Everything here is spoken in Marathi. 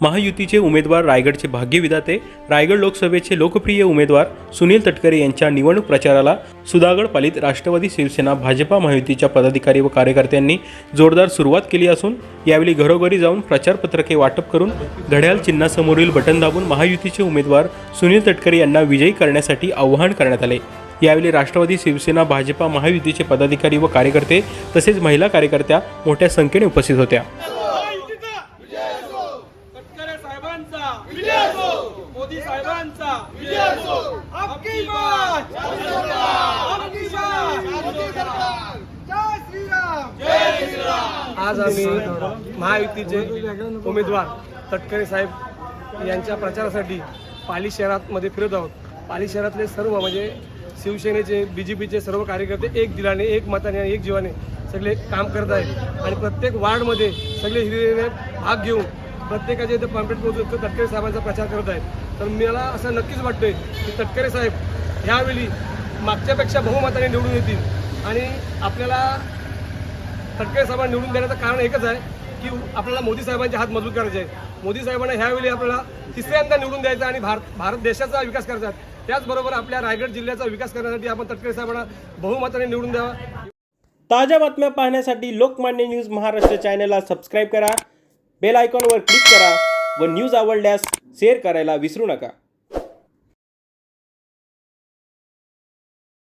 महायुतीचे उमेदवार रायगडचे भाग्यविधाते रायगड लोकसभेचे लोकप्रिय उमेदवार सुनील तटकरे यांच्या निवडणूक प्रचाराला सुधागड पालित राष्ट्रवादी शिवसेना भाजपा महायुतीच्या पदाधिकारी व कार्यकर्त्यांनी जोरदार सुरुवात केली असून यावेळी घरोघरी जाऊन प्रचारपत्रके वाटप करून घड्याळ चिन्हासमोरील बटन दाबून महायुतीचे उमेदवार सुनील तटकरे यांना विजयी करण्यासाठी आवाहन करण्यात आले. यावेळी राष्ट्रवादी शिवसेना भाजपा महायुतीचे पदाधिकारी व कार्यकर्ते तसेच महिला कार्यकर्त्या मोठ्या संख्येने उपस्थित होत्या. साहेबांचा विजय असो मोदी साहेबांचा विजय असो आपकी बात. आपकी बात. जय श्रीराम. जय श्रीराम. आज आम्ही महायुतीचे उमेदवार तटकरे साहेब यांच्या प्रचारासाठी पाली शहरामध्ये फिरत आहोत. पाली शहरातले सर्व म्हणजे शिवसेनेचे बी जे पीचे सर्व कार्यकर्ते एक दिलाने एक मताने आणि एक जीवाने सगळे काम करत आहेत. आणि प्रत्येक वार्डमध्ये सगळे हिरिरीने भाग घेऊन प्रत्येकाचे इथे पॉम्पलेट पोहोचत तटकरे साहेबांचा प्रचार करत आहेत. तर मला असं नक्कीच वाटतंय की तटकरे साहेब ह्यावेळी मागच्यापेक्षा बहुमताने निवडून येतील. आणि आपल्याला तटकरे साहेबांना निवडून देण्याचं कारण एकच आहे की आपल्याला मोदी साहेबांचे हात मजबूत करायचे आहेत. मोदी साहेबांना ह्यावेळी आपल्याला तिसऱ्यांदा निवडून द्यायचं आणि भारत भारत देशाचा विकास करायचा आहे. त्याचबरोबर आपल्या रायगड जिल्ह्याचा विकास करण्यासाठी आपण तटकरे साहेबांना बहुमताने निवडून द्यावा. ताज्या बातम्या पाहण्यासाठी लोकमान्य न्यूज महाराष्ट्र चॅनलला सबस्क्राईब करा. बेल आयकॉनवर क्लिक करा व न्यूज आवडल्यास शेअर करायला विसरू नका.